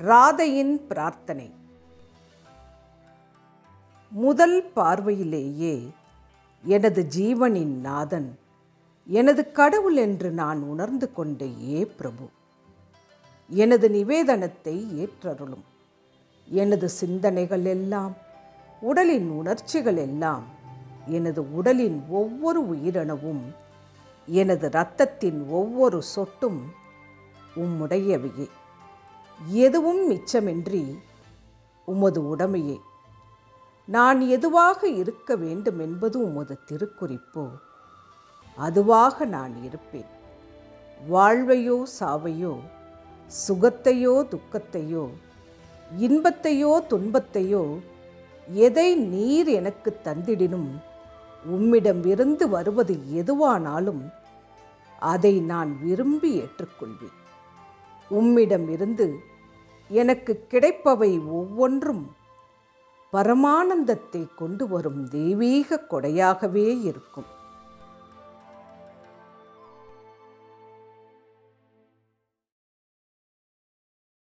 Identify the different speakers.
Speaker 1: ராதையின் பிரார்த்தனை. முதல் பார்வையிலேயே எனது ஜீவனின் நாதன் எனது கடவுள் என்று நான் உணர்ந்து கொண்ட ஏ பிரபு. எனது நிவேதனத்தை ஏற்றருளும். எனது சிந்தனைகள் எல்லாம் உடலின் உணர்ச்சிகள் எல்லாம் எனது உடலின் ஒவ்வொரு உயிரணுவும் எனது இரத்தத்தின் ஒவ்வொரு சொட்டும் உம்முடையவையே. எதுவும் மிச்சமின்றி உமது உடமையே. நான் எதுவாக இருக்க வேண்டும் என்பது உமது திருக்குறிப்போ. அதுவாக நான் இருப்பேன். வாழ்வையோ சாவையோ சுகத்தையோ துக்கத்தையோ இன்பத்தையோ துன்பத்தையோ எதை நீர் எனக்கு தந்திடினும் உம்மிடமிருந்து வருவது எதுவானாலும் அதை நான் விரும்பி ஏற்றுக்கொள்வேன். உம்மிடமிருந்து எனக்கு கிடைப்பவை ஒவ்வொன்றும் பரமானந்தத்தை கொண்டு வரும் தெய்வீக கொடையாகவே இருக்கும்.